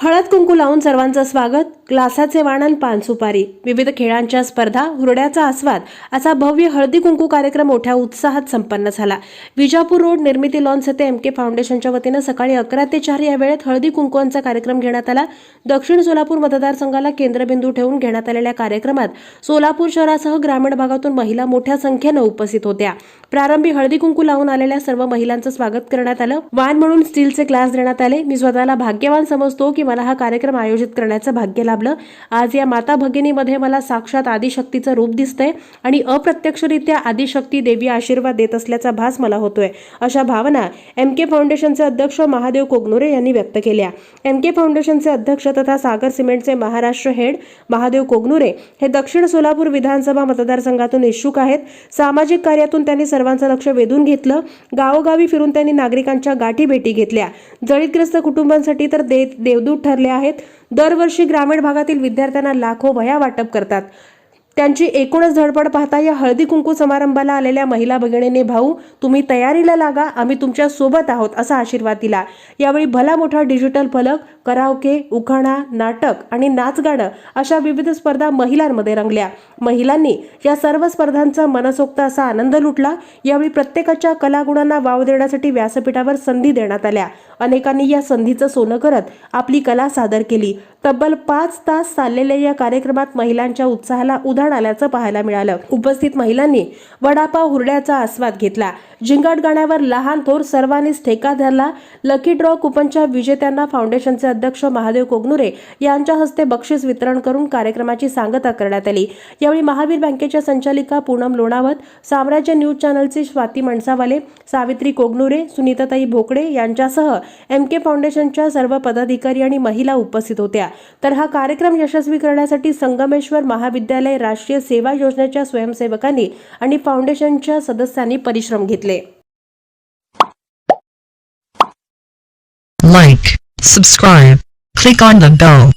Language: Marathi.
हळद कुंकू लावून सर्वांचं स्वागत. ग्लासाचे वाणन पान सुपारी विविध खेळांच्या स्पर्धा हुरड्याचा आस्वाद असा भव्य हळदी कुंकू कार्यक्रम मोठ्या उत्साहात संपन्न झाला. विजापूर रोड निर्मिती लॉन्स येथे एम के फाउंडेशनच्या वतीनं सकाळी अकरा ते चार या वेळेत हळदी कुंकूंचा कार्यक्रम घेण्यात आला. दक्षिण सोलापूर मतदारसंघाला केंद्रबिंदू ठेवून घेण्यात आलेल्या कार्यक्रमात सोलापूर शहरासह ग्रामीण भागातून महिला मोठ्या संख्येनं उपस्थित होत्या. प्रारंभी हळदी कुंकू लावून आलेल्या सर्व महिलांचं स्वागत करण्यात आलं. वाण म्हणून स्टीलचे ग्लास देण्यात आले. मी स्वतःला भाग्यवान समजतो की मला हा कार्यक्रम आयोजित करण्याचं भाग्य लाभलं आज या माता भगिनीमध्ये मला साक्षात आदिशक्तीचं रूप दिसतंय आणि अप्रत्यक्षरित्या आदिशक्ती देवी आशीर्वाद देत असल्याचा भास मला होतोय. अशा भावना एम के फाउंडेशनचे अध्यक्ष महादेव कोगनुरे यांनी व्यक्त केल्या. एम के फाउंडेशनचे अध्यक्ष तथा सागर सिमेंटचे महाराष्ट्र हेड महादेव कोगनुरे हे दक्षिण सोलापूर विधानसभा मतदारसंघातून इच्छुक आहेत. सामाजिक कार्यातून त्यांनी सर्वांचं लक्ष वेधून घेतलं. गावोगावी फिरून त्यांनी नागरिकांच्या गाठी भेटी घेतल्या. जळीतग्रस्त कुटुंबांसाठी तर दे देवदूत ठरले आहेत. दरवर्षी ग्रामीण भागातील विद्यार्थ्यांना लाखो वया वाटप करतात. त्यांची एकूणच धडपड पाहता या हळदी कुंकू समारंभाला आलेल्या महिला भगिनीने भाऊ तुम्ही तयारीला लागा आम्ही तुमच्यासोबत आहोत असा आशीर्वाद दिला. यावेळी भला मोठा डिजिटल फलक कराओके उखाणा नाटक आणि नाचगाणं अशा विविध स्पर्धा महिलांमध्ये रंगल्या. महिलांनी या सर्व स्पर्धांचा मनसोक्त असा आनंद लुटला. यावेळी प्रत्येकाच्या कलागुणांना वाव देण्यासाठी व्यासपीठावर संधी देण्यात आल्या. अनेकांनी या संधीचं सोनं करत आपली कला सादर केली. तब्बल पाच तास चाललेल्या या कार्यक्रमात महिलांच्या उत्साहाला उधाण आल्याचं पाहायला मिळालं. उपस्थित महिलांनी वडापाव हुरड्याचा आस्वाद घेतला. जिंगाट गाण्यावर लहान थोर सर्वांनीच ठेका धरला. लकी ड्रॉ कुपनच्या विजेत्यांना फाउंडेशनचे अध्यक्ष महादेव कोगनुरे यांच्या हस्ते बक्षीस वितरण करून कार्यक्रमाची सांगता करण्यात आली. यावेळी महावीर बँकेच्या संचालिका पूनम लोणावत साम्राज्य न्यूज चॅनलचे स्वाती मणसावाले सावित्री कोगनुरे सुनीताताई भोकडे यांच्यासह एम के फाउंडेशनच्या सर्व पदाधिकारी आणि महिला उपस्थित होत्या तर हा कार्यक्रम यशस्वी करण्यासाठी संगमेश्वर महाविद्यालय राष्ट्रीय सेवा योजनेच्या स्वयंसेवकांनी आणि फाउंडेशनच्या सदस्यांनी परिश्रम घेतले Like, subscribe, click on the bell.